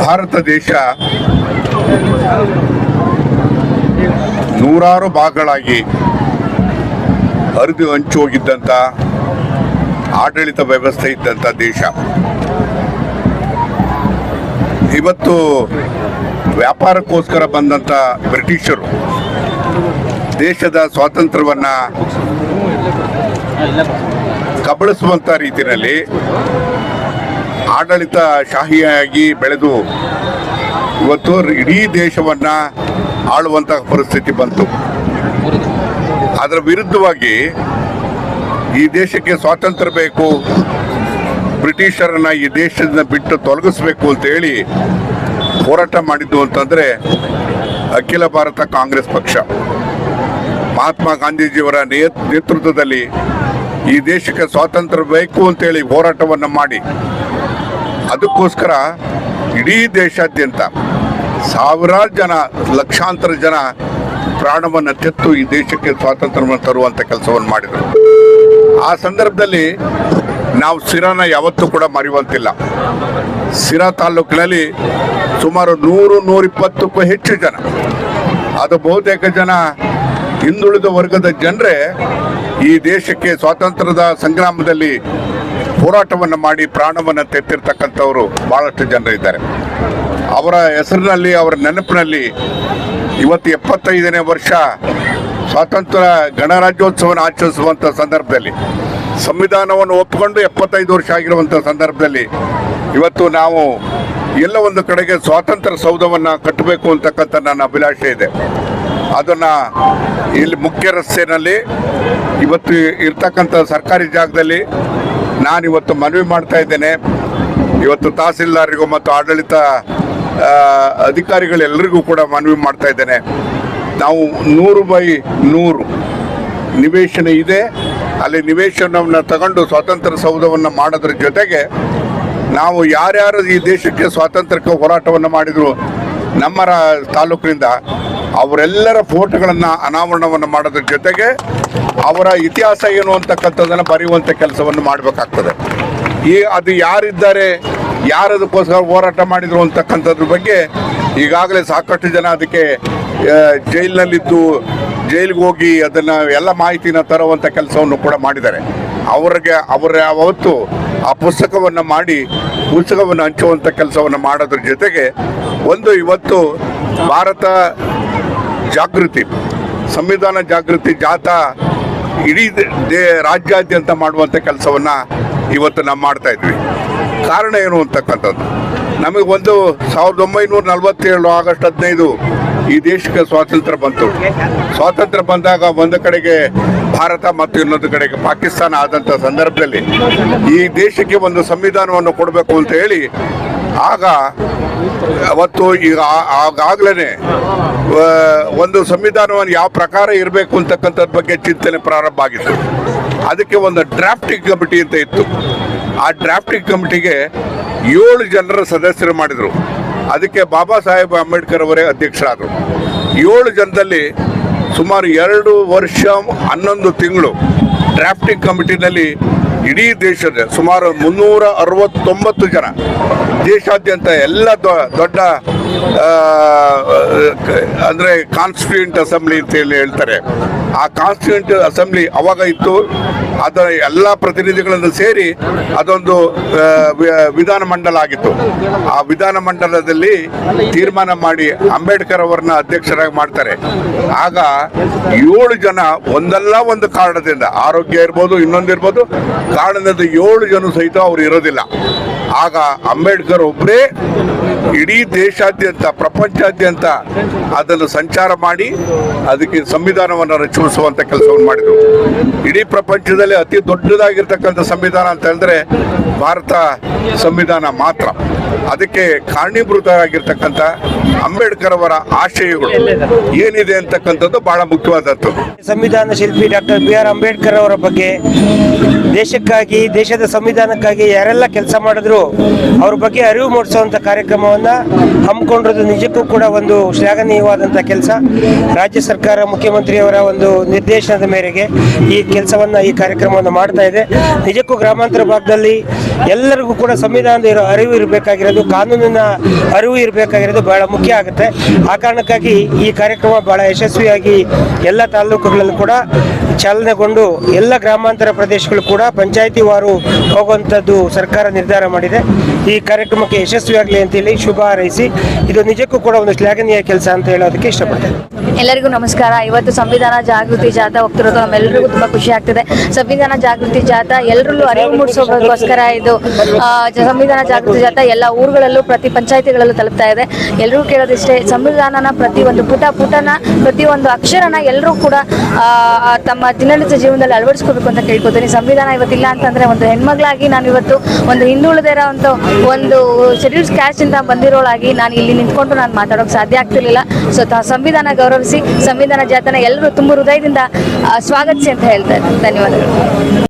ಭಾರತ ದೇಶ ನೂರಾರು ಭಾಗಗಳಾಗಿ ಹರಿದು ಹಂಚು ಹೋಗಿದ್ದಂಥ ಆಡಳಿತ ವ್ಯವಸ್ಥೆ ಇದ್ದಂಥ ದೇಶ. ಇವತ್ತು ವ್ಯಾಪಾರಕ್ಕೋಸ್ಕರ ಬಂದಂಥ ಬ್ರಿಟಿಷರು ದೇಶದ ಸ್ವಾತಂತ್ರ್ಯವನ್ನು ಕಬಳಿಸುವಂಥ ರೀತಿಯಲ್ಲಿ ಆಡಳಿತ ಶಾಹಿಯಾಗಿ ಬೆಳೆದು ಇವತ್ತು ಇಡೀ ದೇಶವನ್ನ ಆಳುವಂತಹ ಪರಿಸ್ಥಿತಿ ಬಂತು. ಅದರ ವಿರುದ್ಧವಾಗಿ ಈ ದೇಶಕ್ಕೆ ಸ್ವಾತಂತ್ರ್ಯ ಬೇಕು, ಬ್ರಿಟಿಷರನ್ನ ಈ ದೇಶದಿಂದ ಬಿಟ್ಟು ತೊಲಗಿಸ್ಬೇಕು ಅಂತ ಹೇಳಿ ಹೋರಾಟ ಮಾಡಿದ್ದು ಅಂತಂದರೆ ಅಖಿಲ ಭಾರತ ಕಾಂಗ್ರೆಸ್ ಪಕ್ಷ. ಮಹಾತ್ಮ ಗಾಂಧೀಜಿಯವರ ನೇತ್- ನೇತೃತ್ವದಲ್ಲಿ ಈ ದೇಶಕ್ಕೆ ಸ್ವಾತಂತ್ರ್ಯ ಬೇಕು ಅಂತೇಳಿ ಹೋರಾಟವನ್ನು ಮಾಡಿ ಅದಕ್ಕೋಸ್ಕರ ಇಡೀ ದೇಶಾದ್ಯಂತ ಸಾವಿರಾರು ಜನ, ಲಕ್ಷಾಂತರ ಜನ ಪ್ರಾಣವನ್ನು ತೆತ್ತು ಈ ದೇಶಕ್ಕೆ ಸ್ವಾತಂತ್ರ್ಯವನ್ನು ತರುವಂಥ ಕೆಲಸವನ್ನು ಮಾಡಿದರು. ಆ ಸಂದರ್ಭದಲ್ಲಿ ನಾವು ಸಿರಾನ ಯಾವತ್ತೂ ಕೂಡ ಮರೆಯುವಂತಿಲ್ಲ. ಸಿರಾ ತಾಲೂಕಿನಲ್ಲಿ ಸುಮಾರು ನೂರು, ನೂರಿಪ್ಪತ್ತಕ್ಕೂ ಹೆಚ್ಚು ಜನ. ಅದು ಬಹುತೇಕ ಜನ ಹಿಂದುಳಿದ ವರ್ಗದ ಜನರೇ ಈ ದೇಶಕ್ಕೆ ಸ್ವಾತಂತ್ರ್ಯದ ಸಂಗ್ರಾಮದಲ್ಲಿ ಹೋರಾಟವನ್ನು ಮಾಡಿ ಪ್ರಾಣವನ್ನು ತೆತ್ತಿರ್ತಕ್ಕಂಥವರು ಬಹಳಷ್ಟು ಜನರಿದ್ದಾರೆ ಅವರ ಹೆಸರಿನಲ್ಲಿ, ಅವರ ನೆನಪಿನಲ್ಲಿ ಇವತ್ತು ಎಪ್ಪತ್ತೈದನೇ ವರ್ಷ ಸ್ವಾತಂತ್ರ್ಯ ಗಣರಾಜ್ಯೋತ್ಸವನ ಆಚರಿಸುವಂಥ ಸಂದರ್ಭದಲ್ಲಿ, ಸಂವಿಧಾನವನ್ನು ಒಪ್ಪಿಕೊಂಡು ಎಪ್ಪತ್ತೈದು ವರ್ಷ ಆಗಿರುವಂಥ ಸಂದರ್ಭದಲ್ಲಿ ಇವತ್ತು ನಾವು ಎಲ್ಲ ಒಂದು ಕಡೆಗೆ ಸ್ವಾತಂತ್ರ್ಯ ಸೌಧವನ್ನು ಕಟ್ಟಬೇಕು ಅಂತಕ್ಕಂಥ ನನ್ನ ಅಭಿಲಾಷೆ ಇದೆ. ಅದನ್ನು ಇಲ್ಲಿ ಮುಖ್ಯ ರಸ್ತೆಯಲ್ಲಿ ಇವತ್ತು ಇರ್ತಕ್ಕಂಥ ಸರ್ಕಾರಿ ಜಾಗದಲ್ಲಿ ನಾನಿವತ್ತು ಮನವಿ ಮಾಡ್ತಾ ಇದ್ದೇನೆ. ಇವತ್ತು ತಹಸೀಲ್ದಾರಿಗೂ ಮತ್ತು ಆಡಳಿತ ಅಧಿಕಾರಿಗಳೆಲ್ಲರಿಗೂ ಕೂಡ ಮನವಿ ಮಾಡ್ತಾ ಇದ್ದೇನೆ. ನಾವು ನೂರು ಬೈ ನೂರು ನಿವೇಶನ ಇದೆ. ಅಲ್ಲಿ ನಿವೇಶನವನ್ನು ತಗೊಂಡು ಸ್ವಾತಂತ್ರ್ಯ ಸೌಧವನ್ನು ಮಾಡೋದ್ರ ಜೊತೆಗೆ ನಾವು ಯಾರ್ಯಾರು ಈ ದೇಶಕ್ಕೆ ಸ್ವಾತಂತ್ರ್ಯಕ್ಕೆ ಹೋರಾಟವನ್ನು ಮಾಡಿದ್ರು ನಮ್ಮ ತಾಲೂಕಿನಿಂದ ಅವರೆಲ್ಲರ ಫೋಟೋಗಳನ್ನು ಅನಾವರಣವನ್ನು ಮಾಡೋದ್ರ ಜೊತೆಗೆ ಅವರ ಇತಿಹಾಸ ಏನು ಅಂತಕ್ಕಂಥದ್ದನ್ನು ಬರೆಯುವಂಥ ಕೆಲಸವನ್ನು ಮಾಡಬೇಕಾಗ್ತದೆ. ಈ ಅದು ಯಾರಿದ್ದಾರೆ, ಯಾರದಕ್ಕೋಸ್ಕರ ಹೋರಾಟ ಮಾಡಿದ್ರು ಅಂತಕ್ಕಂಥದ್ರ ಬಗ್ಗೆ ಈಗಾಗಲೇ ಸಾಕಷ್ಟು ಜನ ಅದಕ್ಕೆ ಜೈಲಿನಲ್ಲಿದ್ದು, ಜೈಲಿಗೆ ಹೋಗಿ ಅದನ್ನು ಎಲ್ಲ ಮಾಹಿತಿನ ತರುವಂಥ ಕೆಲಸವನ್ನು ಕೂಡ ಮಾಡಿದ್ದಾರೆ. ಅವರಿಗೆ, ಅವರ ಅವತ್ತು ಆ ಪುಸ್ತಕವನ್ನು ಮಾಡಿ ಪುಸ್ತಕವನ್ನು ಹಂಚುವಂಥ ಕೆಲಸವನ್ನು ಮಾಡೋದ್ರ ಜೊತೆಗೆ ಒಂದು ಇವತ್ತು ಭಾರತ ಜಾಗೃತಿ, ಸಂವಿಧಾನ ಜಾಗೃತಿ, ಜಾಥಾ ಇಡೀ ದೇ ರಾಜ್ಯಾದ್ಯಂತ ಮಾಡುವಂಥ ಕೆಲಸವನ್ನು ಇವತ್ತು ನಾವು ಮಾಡ್ತಾ ಇದ್ವಿ. ಕಾರಣ ಏನು ಅಂತಕ್ಕಂಥದ್ದು? ನಮಗೆ ಒಂದು ಸಾವಿರದ ಒಂಬೈನೂರ ನಲವತ್ತೇಳು ಆಗಸ್ಟ್ ಹದಿನೈದು ಈ ದೇಶಕ್ಕೆ ಸ್ವಾತಂತ್ರ್ಯ ಬಂತು. ಸ್ವಾತಂತ್ರ್ಯ ಬಂದಾಗ ಒಂದು ಕಡೆಗೆ ಭಾರತ ಮತ್ತು ಇನ್ನೊಂದು ಕಡೆಗೆ ಪಾಕಿಸ್ತಾನ ಆದಂಥ ಸಂದರ್ಭದಲ್ಲಿ ಈ ದೇಶಕ್ಕೆ ಒಂದು ಸಂವಿಧಾನವನ್ನು ಕೊಡಬೇಕು ಅಂತ ಹೇಳಿ ಆಗ ಅವತ್ತು ಈಗ ಆಗಾಗ್ಲೇ ಒಂದು ಸಂವಿಧಾನವನ್ನು ಯಾವ ಪ್ರಕಾರ ಇರಬೇಕು ಅಂತಕ್ಕಂಥದ್ರ ಬಗ್ಗೆ ಚಿಂತನೆ ಪ್ರಾರಂಭ ಆಗಿತ್ತು. ಅದಕ್ಕೆ ಒಂದು ಡ್ರಾಫ್ಟಿಂಗ್ ಕಮಿಟಿ ಅಂತ ಇತ್ತು. ಆ ಡ್ರಾಫ್ಟಿಂಗ್ ಕಮಿಟಿಗೆ ಏಳು ಜನರ ಸದಸ್ಯರು ಮಾಡಿದರು. ಅದಕ್ಕೆ ಬಾಬಾ ಸಾಹೇಬ್ ಅಂಬೇಡ್ಕರ್ ಅವರೇ ಅಧ್ಯಕ್ಷರಾದರು. ಏಳು ಜನದಲ್ಲಿ ಸುಮಾರು ಎರಡು ವರ್ಷ ಹನ್ನೊಂದು ತಿಂಗಳು ಡ್ರಾಫ್ಟಿಂಗ್ ಕಮಿಟಿನಲ್ಲಿ ಇಡೀ ದೇಶದ ಸುಮಾರು ಮುನ್ನೂರ ಅರವತ್ತೊಂಬತ್ತು ಜನ ದೇಶಾದ್ಯಂತ ಎಲ್ಲ ದೊಡ್ಡ ಅಂದ್ರೆ ಕಾನ್ಸ್ಟಿಟ್ಯೂಂಟ್ ಅಸೆಂಬ್ಲಿ ಅಂತ ಹೇಳಿ ಹೇಳ್ತಾರೆ. ಆ ಕಾನ್ಸ್ಟಿಟ್ಯೂಂಟ್ ಅಸೆಂಬ್ಲಿ ಅವಾಗ ಇತ್ತು, ಅದರ ಎಲ್ಲ ಪ್ರತಿನಿಧಿಗಳನ್ನು ಸೇರಿ ಅದೊಂದು ವಿಧಾನಮಂಡಲ ವಿಧಾನ ಮಂಡಲ ಆಗಿತ್ತು. ಆ ವಿಧಾನ ಮಂಡಲದಲ್ಲಿ ತೀರ್ಮಾನ ಮಾಡಿ ಅಂಬೇಡ್ಕರ್ ಅವರನ್ನ ಅಧ್ಯಕ್ಷರಾಗಿ ಮಾಡ್ತಾರೆ. ಆಗ ಏಳು ಜನ ಒಂದಲ್ಲ ಒಂದು ಕಾರಣದಿಂದ, ಆರೋಗ್ಯ ಇರ್ಬೋದು, ಇನ್ನೊಂದಿರ್ಬೋದು ಕಾರಣದಿಂದ ಏಳು ಜನ ಸಹಿತ ಅವರು ಇರೋದಿಲ್ಲ. ಆಗ ಅಂಬೇಡ್ಕರ್ ಒಬ್ಬರೇ ಇಡೀ ದೇಶಾದ್ಯಂತ ಪ್ರಪಂಚಾದ್ಯಂತ ಅದನ್ನು ಸಂಚಾರ ಮಾಡಿ ಅದಕ್ಕೆ ಸಂವಿಧಾನವನ್ನು ರಚಿಸುವಂತ ಕೆಲಸವನ್ನು ಮಾಡಿದರು. ಇಡೀ ಪ್ರಪಂಚದಲ್ಲಿ ಅತಿ ದೊಡ್ಡದಾಗಿರ್ತಕ್ಕಂಥ ಸಂವಿಧಾನ ಅಂತ ಹೇಳಿದ್ರೆ ಭಾರತ ಸಂವಿಧಾನ ಮಾತ್ರ. ಅದಕ್ಕೆ ಕಾರಣೀಭೂತರಾಗಿರ್ತಕ್ಕಂಥ ಅಂಬೇಡ್ಕರ್ ಅವರ ಆಶಯಗಳು ಏನಿದೆ ಅಂತಕ್ಕಂಥದ್ದು ಬಹಳ ಮುಖ್ಯವಾದದ್ದು ಸಂವಿಧಾನ ಶಿಲ್ಪಿ ಡಾಕ್ಟರ್ ಬಿ ಆರ್ ಅಂಬೇಡ್ಕರ್ ಅವರ ಬಗ್ಗೆ ದೇಶಕ್ಕಾಗಿ, ದೇಶದ ಸಂವಿಧಾನಕ್ಕಾಗಿ ಯಾರೆಲ್ಲ ಕೆಲಸ ಮಾಡಿದ್ರು ಅವ್ರ ಬಗ್ಗೆ ಅರಿವು ಮೂಡಿಸುವಂಥ ಕಾರ್ಯಕ್ರಮವನ್ನು ಹಮ್ಮಿಕೊಂಡಿರೋದು ನಿಜಕ್ಕೂ ಕೂಡ ಒಂದು ಶ್ಲಾಘನೀಯವಾದಂಥ ಕೆಲಸ. ರಾಜ್ಯ ಸರ್ಕಾರ ಮುಖ್ಯಮಂತ್ರಿಯವರ ಒಂದು ನಿರ್ದೇಶನದ ಮೇರೆಗೆ ಈ ಕೆಲಸವನ್ನು, ಈ ಕಾರ್ಯಕ್ರಮವನ್ನು ಮಾಡ್ತಾ ಇದೆ. ನಿಜಕ್ಕೂ ಗ್ರಾಮಾಂತರ ಭಾಗದಲ್ಲಿ ಎಲ್ಲರಿಗೂ ಕೂಡ ಸಂವಿಧಾನದ ಇರೋ ಅರಿವು ಇರಬೇಕಾಗಿರೋದು, ಕಾನೂನಿನ ಅರಿವು ಇರಬೇಕಾಗಿರೋದು ಬಹಳ ಮುಖ್ಯ ಆಗುತ್ತೆ. ಆ ಕಾರಣಕ್ಕಾಗಿ ಈ ಕಾರ್ಯಕ್ರಮ ಬಹಳ ಯಶಸ್ವಿಯಾಗಿ ಎಲ್ಲ ತಾಲೂಕುಗಳಲ್ಲೂ ಕೂಡ ಚಾಲನೆಗೊಂಡು ಎಲ್ಲ ಗ್ರಾಮಾಂತರ ಪ್ರದೇಶಗಳು ಕೂಡ ಪಂಚಾಯಿತಿ ವಾರು ಹೋಗುವಂಥದ್ದು ಸರ್ಕಾರ ನಿರ್ಧಾರ ಮಾಡಿದೆ. ಈ ಕಾರ್ಯಕ್ರಮಕ್ಕೆ ಯಶಸ್ವಿಯಾಗಲಿ ಅಂತೇಳಿ ಶುಭ ಹಾರೈಸಿ ಇದು ನಿಜಕ್ಕೂ ಕೂಡ ಒಂದು ಶ್ಲಾಘನೀಯ ಕೆಲಸ ಅಂತ ಹೇಳೋದಕ್ಕೆ ಇಷ್ಟಪಡ್ತೇನೆ. ಎಲ್ಲರಿಗೂ ನಮಸ್ಕಾರ. ಇವತ್ತು ಸಂವಿಧಾನ ಜಾಗೃತಿ ಜಾಥಾ ಹೋಗ್ತಿರೋದು ನಮ್ಮೆಲ್ಲರಿಗೂ ತುಂಬಾ ಖುಷಿ ಆಗ್ತಿದೆ. ಸಂವಿಧಾನ ಜಾಗೃತಿ ಜಾಥಾ ಎಲ್ಲರಲ್ಲೂ ಅರಿವು ಮೂಡಿಸೋದಕ್ಕೋಸ್ಕರ ಇದು ಸಂವಿಧಾನ ಜಾಗೃತಿ ಜಾಥಾ ಎಲ್ಲ ಊರುಗಳಲ್ಲೂ ಪ್ರತಿ ಪಂಚಾಯತಿಗಳಲ್ಲೂ ತಲುಪ್ತಾ ಇದೆ. ಎಲ್ಲರೂ ಕೇಳೋದಿಷ್ಟೇ ಸಂವಿಧಾನನ ಪ್ರತಿ ಒಂದು ಪುಟ ಪುಟನ ಪ್ರತಿ ಒಂದು ಅಕ್ಷರನ ಎಲ್ಲರೂ ಕೂಡ ಆ, ದಿನನಿತ್ಯ ಜೀವನದಲ್ಲಿ ಅಳವಡಿಸ್ಕೋಬೇಕು ಅಂತ ಕೇಳ್ಕೊತೀನಿ. ಸಂವಿಧಾನ ಇವತ್ತಿಲ್ಲ ಅಂತಂದ್ರೆ ಒಂದು ಹೆಣ್ಮಗಳಾಗಿ ನಾನು ಇವತ್ತು ಒಂದು ಹಿಂದುಳಿದ ಇರೋ ಒಂದು ಶೆಡ್ಯೂಲ್ಸ್ ಕ್ಯಾಸ್ಟ್ ಇಂದ ಬಂದಿರೋಳಾಗಿ ನಾನು ಇಲ್ಲಿ ನಿಂತ್ಕೊಂಡು ನಾನು ಮಾತಾಡೋಕೆ ಸಾಧ್ಯ ಆಗ್ತಿರ್ಲಿಲ್ಲ. ಸೊ ಸಂವಿಧಾನ ಗೌರವಿಸಿ, ಸಂವಿಧಾನ ಜಾತನ ಎಲ್ಲರೂ ತುಂಬ ಹೃದಯದಿಂದ ಸ್ವಾಗತಿಸಿ ಅಂತ ಹೇಳ್ತಾರೆ ಧನ್ಯವಾದಗಳು.